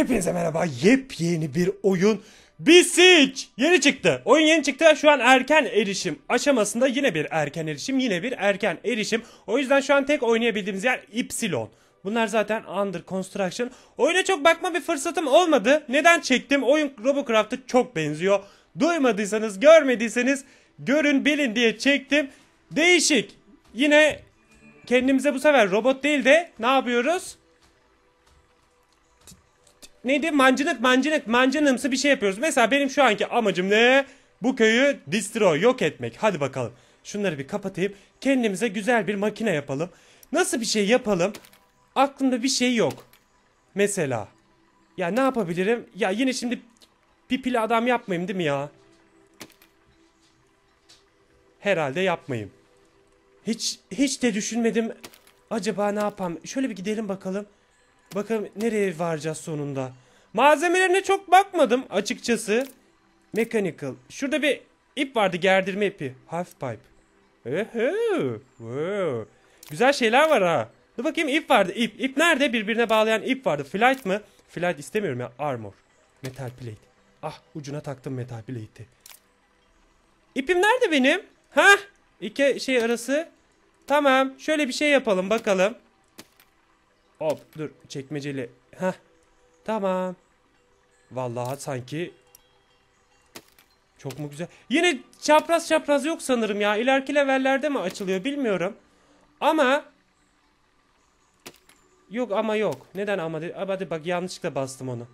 Hepinize merhaba. Yepyeni bir oyun. Besiege yeni çıktı. Oyun yeni çıktı. Şu an erken erişim aşamasında yine bir erken erişim, yine bir erken erişim. O yüzden şu an tek oynayabildiğimiz yer Ypsilon. Bunlar zaten under construction. Oyuna çok bakma bir fırsatım olmadı. Neden çektim? Oyun Robocraft'a çok benziyor. Duymadıysanız, görmediyseniz görün, bilin diye çektim. Değişik. Yine kendimize bu sefer robot değil de ne yapıyoruz? Neydi? Mancınık mancınık mancınımsı bir şey yapıyoruz. Mesela benim şu anki amacım ne? Bu köyü destroy yok etmek. Hadi bakalım. Şunları bir kapatayım. Kendimize güzel bir makine yapalım. Nasıl bir şey yapalım? Aklımda bir şey yok. Mesela. Ya ne yapabilirim? Ya yine şimdi pipili adam yapmayayım değil mi ya? Herhalde yapmayayım. Hiç hiç de düşünmedim. Acaba ne yapam? Şöyle bir gidelim bakalım. Bakalım nereye varacağız sonunda. Malzemelerine çok bakmadım açıkçası. Mechanical. Şurada bir ip vardı gerdirme ipi. Half pipe. Wow. Güzel şeyler var ha. Dur bakayım ip vardı. İp. İp nerede? Birbirine bağlayan ip vardı. Flight mı? Flight istemiyorum ya. Armor. Metal plate. Ah ucuna taktım metal plate'i. İpim nerede benim? Ha? İki şey arası. Tamam. Şöyle bir şey yapalım bakalım. Hop dur çekmeceli. Heh. Tamam. Vallahi sanki çok mu güzel. Yine çapraz çapraz yok sanırım ya. İleriki levellerde mi açılıyor bilmiyorum. Ama Yok ama yok. Neden ama? Hadi bak yanlışlıkla bastım onu.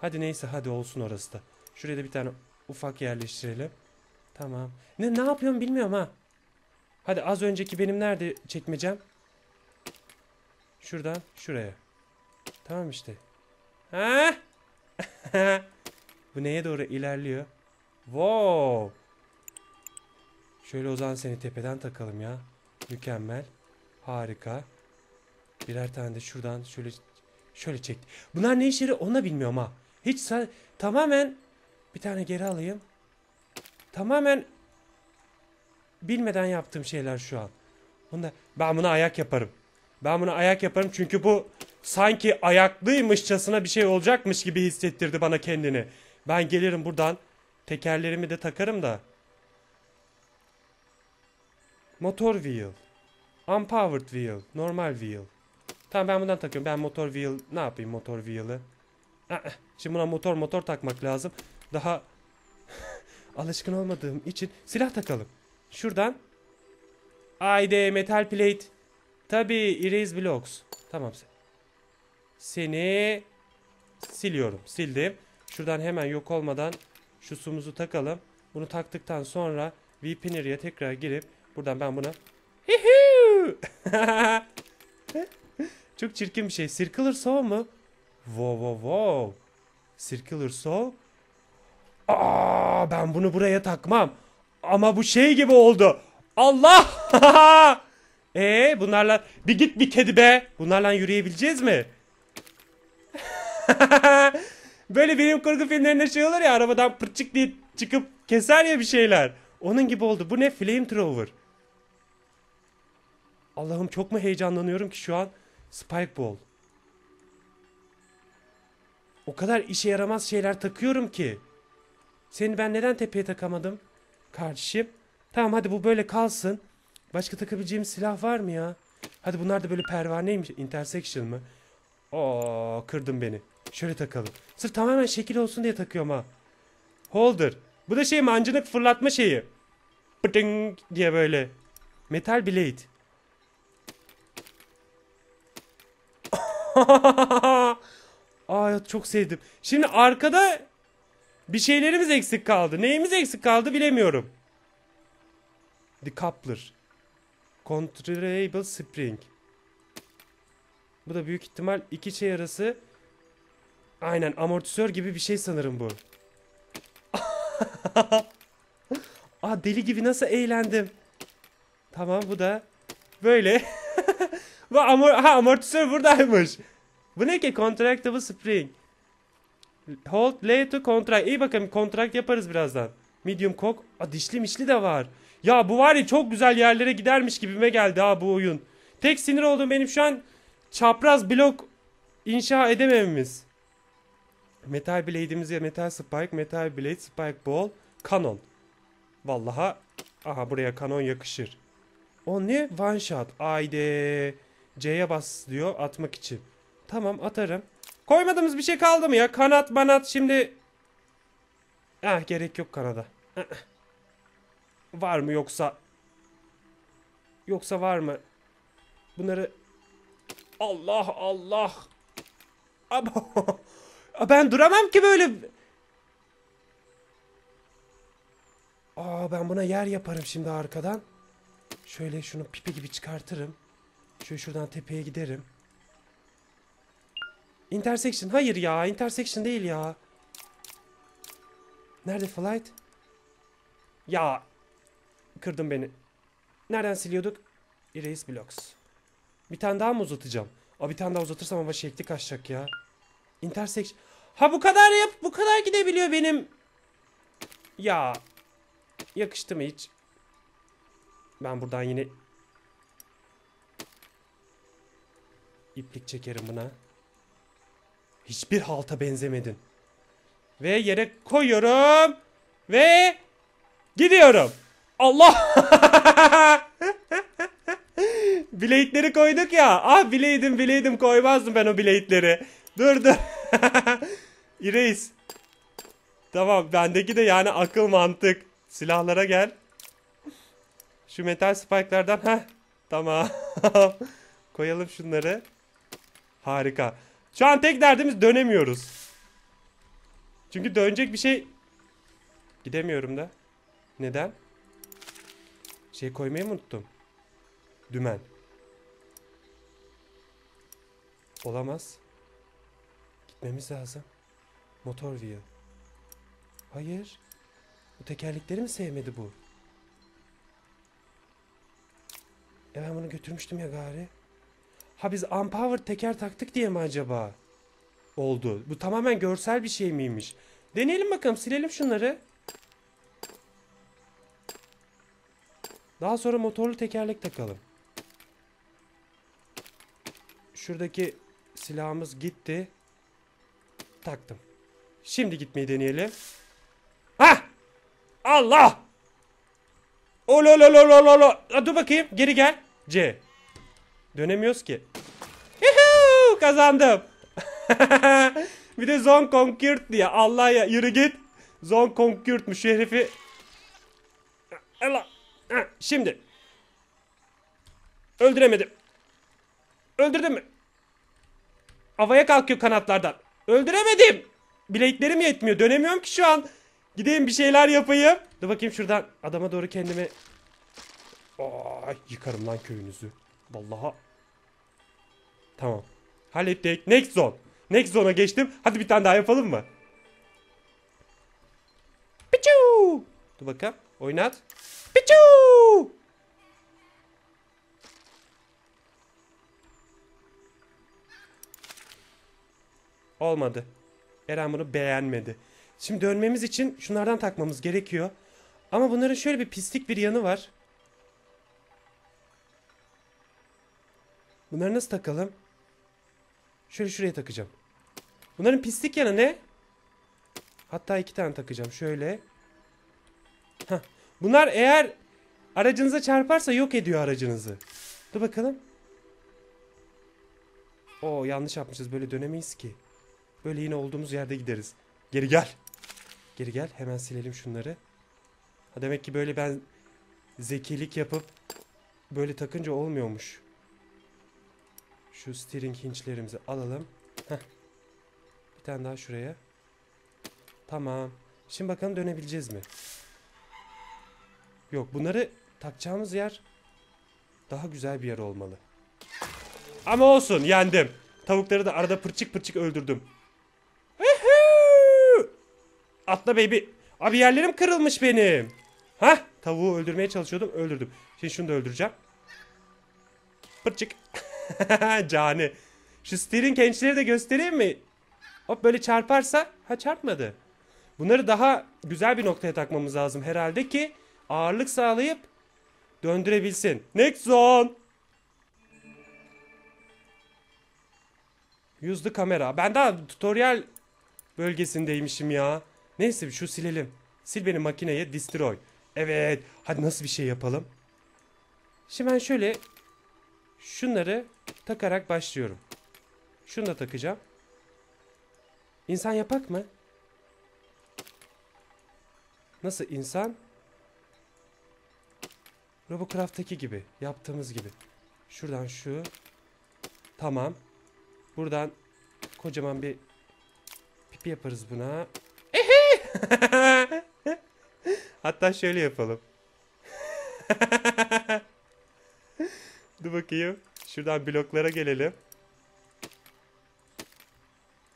Hadi neyse hadi olsun orası da. Şuraya da bir tane ufak yerleştirelim. Tamam. Ne ne yapıyorum bilmiyorum ha. Hadi az önceki benim nerede çekmecem? Şuradan şuraya. Tamam işte. Ha? Bu neye doğru ilerliyor? Wow. Şöyle o zaman seni tepeden takalım ya. Mükemmel. Harika. Birer tane de şuradan şöyle şöyle çek. Bunlar ne işe yarıyor onu da bilmiyorum ha. Hiç tamamen bir tane geri alayım. Tamamen bilmeden yaptığım şeyler şu an. Bunda ben buna ayak yaparım. Ben buna ayak yaparım çünkü bu sanki ayaklıymışçasına bir şey olacakmış gibi hissettirdi bana kendini. Ben gelirim buradan tekerlerimi de takarım da. Motor wheel. Unpowered wheel. Normal wheel. Tamam ben bundan takıyorum. Ben motor wheel ne yapayım motor wheel'ı? Şimdi buna motor motor takmak lazım. Daha alışkın olmadığım için silah takalım. Şuradan. Haydi metal plate. Tabi erase blocks. Tamam. Seni siliyorum. Sildim. Şuradan hemen yok olmadan şu sumuzu takalım. Bunu taktıktan sonra VPN'ye tekrar girip buradan ben buna Çok çirkin bir şey. Circular Saw mu? Wow wow wow. Circular Saw. Aa, ben bunu buraya takmam. Ama bu şey gibi oldu. Allah! Ee bunlarla bir git bir kedi be. Bunlarla yürüyebileceğiz mi? Böyle benim kurgu filmlerinde şey olur ya arabadan pırçık diye çıkıp keser ya bir şeyler. Onun gibi oldu. Bu ne? Flamethrower. Allah'ım çok mu heyecanlanıyorum ki şu an. Spike Ball. O kadar işe yaramaz şeyler takıyorum ki. Seni ben neden tepeye takamadım? Kardeşim. Tamam hadi bu böyle kalsın. Başka takabileceğim silah var mı ya? Hadi bunlar da böyle pervaneymiş. Intersection mı? Oo kırdın beni. Şöyle takalım. Sırf tamamen şekil olsun diye takıyorum ha. Holder. Bu da şey mancınık fırlatma şeyi. Pıtıng diye böyle. Metal blade. Aa çok sevdim. Şimdi arkada bir şeylerimiz eksik kaldı. Neyimiz eksik kaldı bilemiyorum. Decoupler. Controllable spring. Bu da büyük ihtimal iki şey arası. Aynen amortisör gibi bir şey sanırım bu. Aa deli gibi nasıl eğlendim. Tamam bu da böyle. bu amor ha, amortisör buradaymış. Bu ne ki? Contractable spring. Hold lay to contract. İyi bakalım contract yaparız birazdan. Medium cock. Aa dişli mişli de var. Ya bu var ya çok güzel yerlere gidermiş gibime geldi ha bu oyun. Tek sinir olduğum benim şu an çapraz blok inşa edemememiz. Metal Blade'imize Metal Spike, Metal Blade, Spike Ball, Canon. Vallaha aha buraya kanon yakışır. O ne? One shot. Ayde. C'ye bas diyor atmak için. Tamam atarım. Koymadığımız bir şey kaldı mı ya? Kanat banat şimdi. Ah gerek yok kanada. Var mı yoksa? Yoksa var mı? Bunları Allah Allah. Abo. Ben duramam ki böyle. Aa ben buna yer yaparım şimdi arkadan. Şöyle şunu pipi gibi çıkartırım. Şöyle şuradan tepeye giderim. Intersection. Hayır ya. Intersection değil ya. Nerede flight? Ya. Kırdın beni. Nereden siliyorduk? Erase blocks. Bir tane daha mı uzatacağım? Aa bir tane daha uzatırsam ama şekli kaçacak ya. Intersection. Ha bu kadar yap. Bu kadar gidebiliyor benim. Ya. Yakıştı mı hiç? Ben buradan yine iplik çekerim buna. Hiçbir halta benzemedin. Ve yere koyuyorum. Ve gidiyorum. Allah! Blade'leri koyduk ya. Ah bileydim bileydim koymazdım ben o blade'leri. Dur dur. Erase. Tamam bendeki de yani akıl mantık. Silahlara gel. Şu metal spike'lardan ha tamam. Koyalım şunları. Harika. Şu an tek derdimiz dönemiyoruz. Çünkü dönecek bir şey gidemiyorum da. Neden? Şey koymayı mı unuttum? Dümen. Olamaz. Gitmemiz lazım. Motor wheel. Hayır. Bu tekerlekleri mi sevmedi bu? E ben bunu götürmüştüm ya gari. Ha biz unpowered teker taktık diye mi acaba? Oldu. Bu tamamen görsel bir şey miymiş? Deneyelim bakalım. Silelim şunları. Daha sonra motorlu tekerlek takalım. Şuradaki silahımız gitti. Taktım. Şimdi gitmeyi deneyelim. Ha! Allah! Olololololo. Dur bakayım. Geri gel. C. Dönemiyoruz ki. Yuhuu! Kazandım. bir de Zone Conquered diye. Allah ya yürü git. Zone Conquered'muş şu herifi. Allah. Şimdi. Öldüremedim. Öldürdüm mü? Havaya kalkıyor kanatlardan. Öldüremedim. Bileklerim yetmiyor. Dönemiyorum ki şu an. Gideyim bir şeyler yapayım. Dur bakayım şuradan adama doğru kendimi... Ay, yıkarım lan köyünüzü. Vallahi. Tamam. Hallettik. Next zone. Next zone'a geçtim. Hadi bir tane daha yapalım mı? Pichu! Dur bakalım. Oynat. Pichu! Olmadı. Eren bunu beğenmedi. Şimdi dönmemiz için şunlardan takmamız gerekiyor. Ama bunların şöyle bir pislik bir yanı var. Bunları nasıl takalım? Şöyle şuraya takacağım. Bunların pislik yanı ne? Hatta iki tane takacağım. Şöyle. Heh. Bunlar eğer aracınıza çarparsa yok ediyor aracınızı. Dur bakalım. Oo yanlış yapmışız. Böyle dönemeyiz ki. Böyle yine olduğumuz yerde gideriz. Geri gel. Geri gel. Hemen silelim şunları. Ha demek ki böyle ben zekilik yapıp böyle takınca olmuyormuş. Şu steering hinge'lerimizi alalım. Heh. Bir tane daha şuraya. Tamam. Şimdi bakalım dönebileceğiz mi? Yok bunları takacağımız yer daha güzel bir yer olmalı. Ama olsun yendim. Tavukları da arada pırçık pırçık öldürdüm. Atla baby. Abi yerlerim kırılmış benim. Ha? Tavuğu öldürmeye çalışıyordum. Öldürdüm. Şimdi şunu da öldüreceğim. Pırçık. Cani. Şu steering gençleri de göstereyim mi? Hop böyle çarparsa. Ha çarpmadı. Bunları daha güzel bir noktaya takmamız lazım herhalde ki ağırlık sağlayıp döndürebilsin. Use the camera. Ben daha tutorial bölgesindeymişim ya. Neyse şu silelim. Sil benim makineyi destroy. Evet. Hadi nasıl bir şey yapalım? Şimdi ben şöyle şunları takarak başlıyorum. Şunu da takacağım. İnsan yapak mı? Nasıl insan? Robocraft'taki gibi. Yaptığımız gibi. Şuradan şu. Tamam. Buradan kocaman bir pipi yaparız buna. Hatta şöyle yapalım. Dur bakayım. Şuradan bloklara gelelim.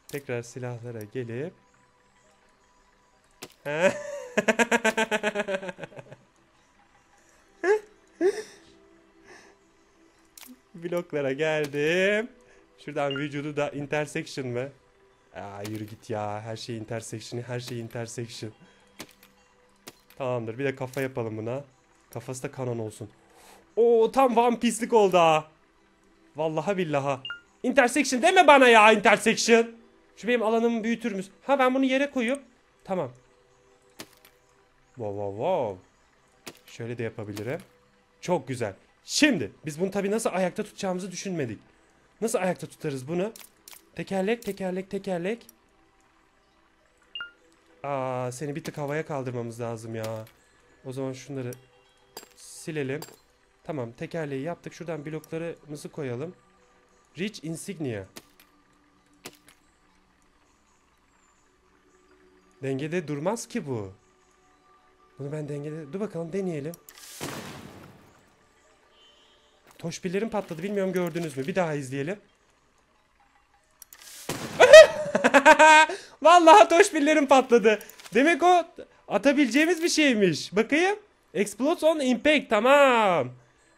Tekrar silahlara gelip. Bloklara geldim. Şuradan vücudu da intersection mı? Aa yürü git ya. Her şey intersection, her şey intersection. Tamamdır. Bir de kafa yapalım buna. Kafası da kanon olsun. Oo tam One Piece'lik oldu ha. Vallahi billaha. Intersection deme bana ya intersection. Şu benim alanımı büyütür müsün? Ha ben bunu yere koyup. Tamam. Wow wow wow. Şöyle de yapabilirim. Çok güzel. Şimdi biz bunu tabii nasıl ayakta tutacağımızı düşünmedik. Nasıl ayakta tutarız bunu? Tekerlek, tekerlek, tekerlek. Aa, seni bir tık havaya kaldırmamız lazım ya. O zaman şunları silelim. Tamam, tekerleği yaptık. Şuradan bloklarımızı koyalım. Rich Insignia. Dengede durmaz ki bu. Bunu ben dengede... Dur bakalım deneyelim. Toşbillerim patladı. Bilmiyorum gördünüz mü? Bir daha izleyelim. Vallahi toşbillerim patladı. Demek o atabileceğimiz bir şeymiş. Bakayım. Explodes on impact. Tamam.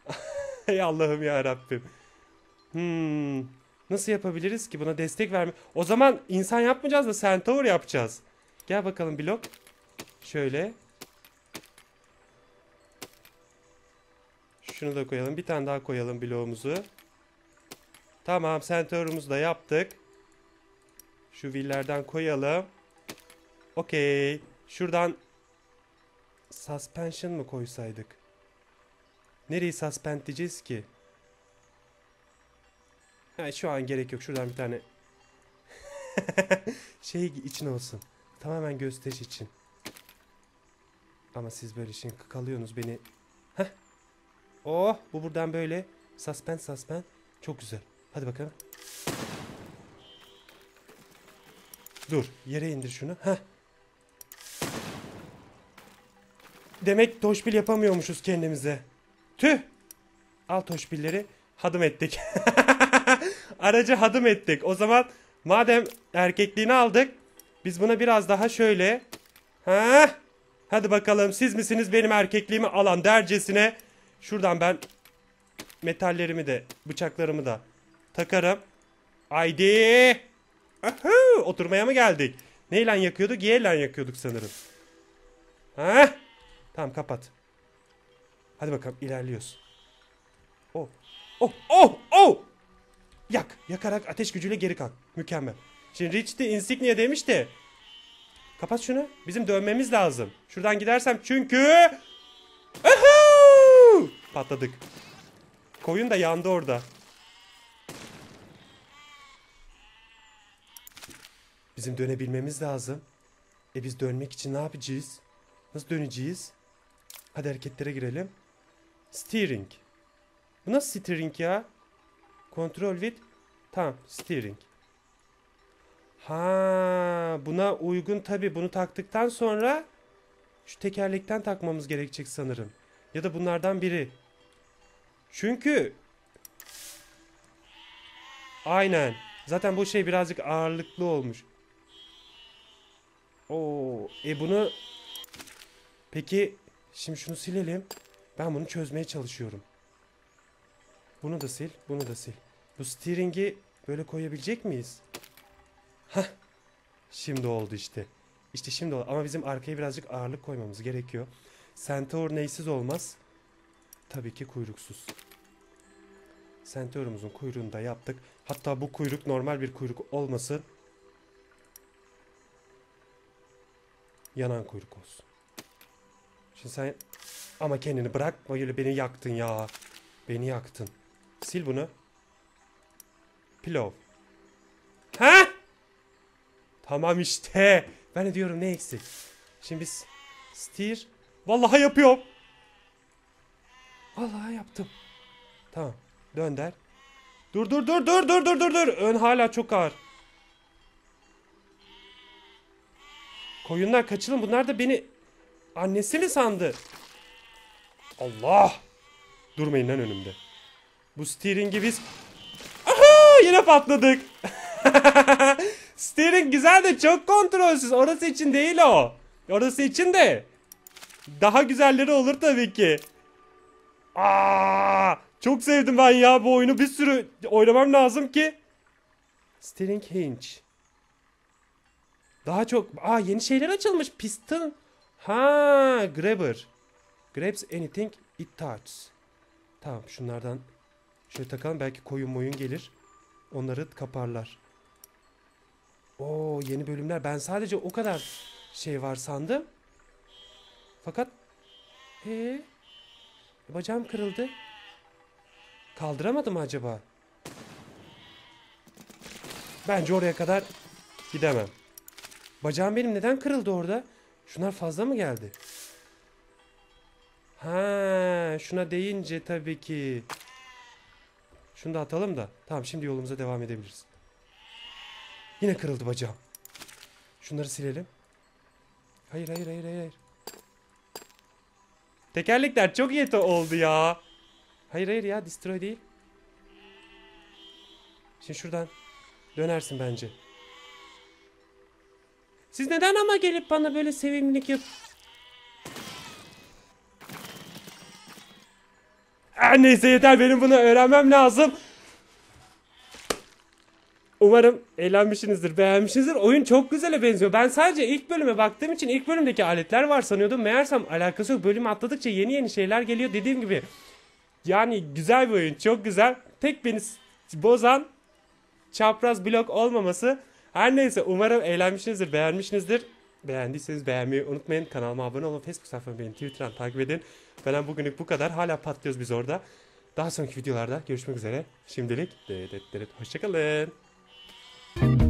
Ey Allah'ım ya Rabbim. Hmm. Nasıl yapabiliriz ki buna destek verme? O zaman insan yapmayacağız da centaur yapacağız. Gel bakalım blok. Şöyle. Şunu da koyalım. Bir tane daha koyalım bloğumuzu. Tamam centaur'umuzu da yaptık. Şu villerden koyalım. Okey. Şuradan suspension mı koysaydık? Nereyi suspend diyeceğiz ki? Ha, şu an gerek yok. Şuradan bir tane şey için olsun. Tamamen gösteriş için. Ama siz böyle şimdi kalıyorsunuz beni. Heh. Oh bu buradan böyle. Suspend suspend. Çok güzel. Hadi bakalım. Dur yere indir şunu. Heh. Demek toşbil yapamıyormuşuz kendimize. Tüh. Al toşbilleri. Hadım ettik. Aracı hadım ettik. O zaman madem erkekliğini aldık. Biz buna biraz daha şöyle. Ha? Hadi bakalım siz misiniz benim erkekliğimi alan dercesine. Şuradan ben metallerimi de bıçaklarımı da takarım. Haydi. Ahı, oturmaya mı geldik? Neyle yakıyorduk? Yeyle yakıyorduk sanırım. Ha? Tamam kapat. Hadi bakalım ilerliyoruz. Oh. Oh. Oh. Oh. Yak. Yakarak ateş gücüyle geri kalk. Mükemmel. Şimdi Rich de Insignia demiş de. Kapat şunu. Bizim dönmemiz lazım. Şuradan gidersem çünkü... Ahı! Patladık. Koyun da yandı orada. Bizim dönebilmemiz lazım. E biz dönmek için ne yapacağız? Nasıl döneceğiz? Hadi hareketlere girelim. Steering. Bu nasıl steering ya? Control with. Tamam steering. Ha, buna uygun tabi bunu taktıktan sonra şu tekerlekten takmamız gerekecek sanırım. Ya da bunlardan biri. Çünkü Aynen. Zaten bu şey birazcık ağırlıklı olmuş. Oo, e bunu Peki şimdi şunu silelim. Ben bunu çözmeye çalışıyorum. Bunu da sil, bunu da sil. Bu steering'i böyle koyabilecek miyiz? Hah. Şimdi oldu işte. İşte şimdi oldu. Ama bizim arkaya birazcık ağırlık koymamız gerekiyor. Centaur neysiz olmaz. Tabii ki kuyruksuz. Centaur'umuzun kuyruğunu da yaptık. Hatta bu kuyruk normal bir kuyruk olmasın. Yanan kuyruk olsun. Şimdi sen ama kendini bırakma öyle beni yaktın ya. Beni yaktın. Sil bunu. Pilov. Ha? Tamam işte. Ben de diyorum ne eksik. Şimdi biz steer. Vallahi yapıyorum. Vallahi yaptım. Tamam. Dönder. Dur dur dur dur dur dur dur dur. Ön hala çok ağır. Koyunlar kaçılın. Bunlar da beni annesi mi sandı? Allah! Durmayın lan önümde. Bu steering'i biz... Aha! Yine patladık. Steering güzel de çok kontrolsüz. Orası için değil o. Orası için de. Daha güzelleri olur tabii ki. Aa! Çok sevdim ben ya bu oyunu. Bir sürü oynamam lazım ki. Steering hinge. Daha çok... Aa yeni şeyler açılmış. Piston. Ha, grabber. Grabs anything it touches. Tamam şunlardan şöyle takalım. Belki koyun moyun gelir. Onları kaparlar. Oo yeni bölümler. Ben sadece o kadar şey var sandım. Fakat ee, bacağım kırıldı. Kaldıramadım acaba? Bence oraya kadar gidemem. Bacağım benim neden kırıldı orada? Şunlar fazla mı geldi? Ha, şuna deyince tabii ki. Şunu da atalım da. Tamam şimdi yolumuza devam edebiliriz. Yine kırıldı bacağım. Şunları silelim. Hayır hayır hayır hayır. Tekerlekler çok iyi oldu ya. Hayır hayır ya destroy değil. Şimdi şuradan dönersin bence. Siz neden ama gelip bana böyle sevimlilik yap... Her neyse yeter benim bunu öğrenmem lazım. Umarım eğlenmişsinizdir, beğenmişsinizdir. Oyun çok güzele benziyor. Ben sadece ilk bölüme baktığım için ilk bölümdeki aletler var sanıyordum. Meğersem alakası yok. Bölümü atladıkça yeni yeni şeyler geliyor. Dediğim gibi yani güzel bir oyun. Çok güzel. Tek beni bozan çapraz blok olmaması. Her neyse umarım eğlenmişsinizdir, beğenmişsinizdir. Beğendiyseniz beğenmeyi unutmayın. Kanalıma abone olun. Facebook sayfamı beğenin. Twitter'dan takip edin. Benden bugünlük bu kadar. Hala patlıyoruz biz orada. Daha sonraki videolarda görüşmek üzere. Şimdilik hoşçakalın. Thank you.